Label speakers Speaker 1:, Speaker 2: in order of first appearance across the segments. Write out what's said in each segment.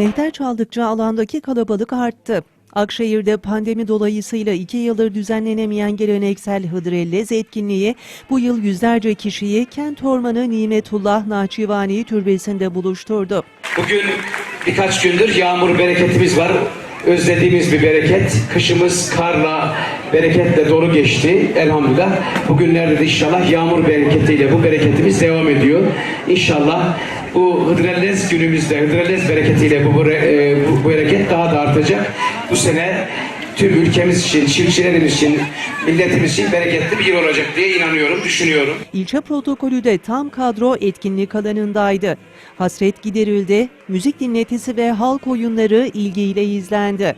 Speaker 1: Mehter çaldıkça alandaki kalabalık arttı. Akşehir'de pandemi dolayısıyla iki yıldır düzenlenemeyen geleneksel Hıdrellez etkinliği bu yıl yüzlerce kişiyi Kent Ormanı Nimetullah Nahçıvani Türbesi'nde buluşturdu.
Speaker 2: Bugün birkaç gündür yağmur bereketimiz var. Özlediğimiz bir bereket. Kışımız karla, bereketle dolu geçti elhamdülillah. Bugünlerde de inşallah yağmur bereketiyle bu bereketimiz devam ediyor. İnşallah bu Hıdrellez günümüzde, Hıdrellez bereketiyle bu, bu, e, bu bereket daha da artacak. Bu sene tüm ülkemiz için, çiftçilerimiz için, milletimiz için bereketli bir yıl olacak diye inanıyorum, düşünüyorum.
Speaker 1: İlçe protokolü de tam kadro etkinlik alanındaydı. Hasret giderildi, müzik dinletisi ve halk oyunları ilgiyle izlendi.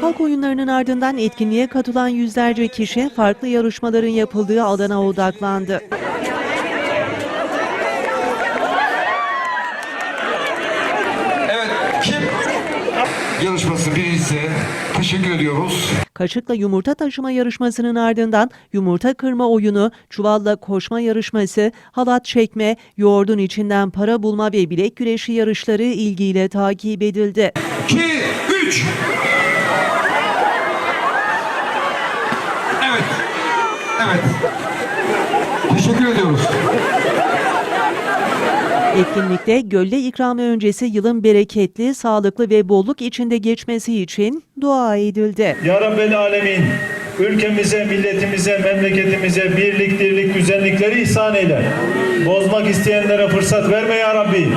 Speaker 1: Halk oyunlarının ardından etkinliğe katılan yüzlerce kişi farklı yarışmaların yapıldığı alana odaklandı.
Speaker 3: Evet, kim? Yarışması birincisi. Teşekkür ediyoruz.
Speaker 1: Kaşıkla yumurta taşıma yarışmasının ardından yumurta kırma oyunu, çuvalla koşma yarışması, halat çekme, yoğurdun içinden para bulma ve bilek güreşi yarışları ilgiyle takip edildi.
Speaker 3: 2, 3. Evet. Evet. Teşekkür ediyoruz.
Speaker 1: Etkinlikte gölle ikramı öncesi yılın bereketli, sağlıklı ve bolluk içinde geçmesi için dua edildi.
Speaker 4: Ya Rabbel Alemin ülkemize, milletimize, memleketimize birlik, dirlik, güzellikleri ihsan eyle. Bozmak isteyenlere fırsat verme ya Rabbi.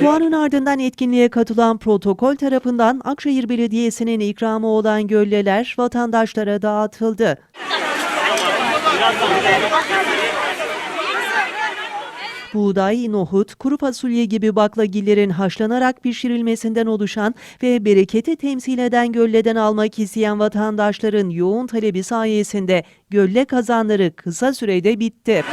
Speaker 1: Duanın ardından etkinliğe katılan protokol tarafından Akşehir Belediyesi'nin ikramı olan gölleler vatandaşlara dağıtıldı. Buğday, nohut, kuru fasulye gibi baklagillerin haşlanarak pişirilmesinden oluşan ve bereketi temsil eden gölleden almak isteyen vatandaşların yoğun talebi sayesinde gölle kazanları kısa sürede bitti.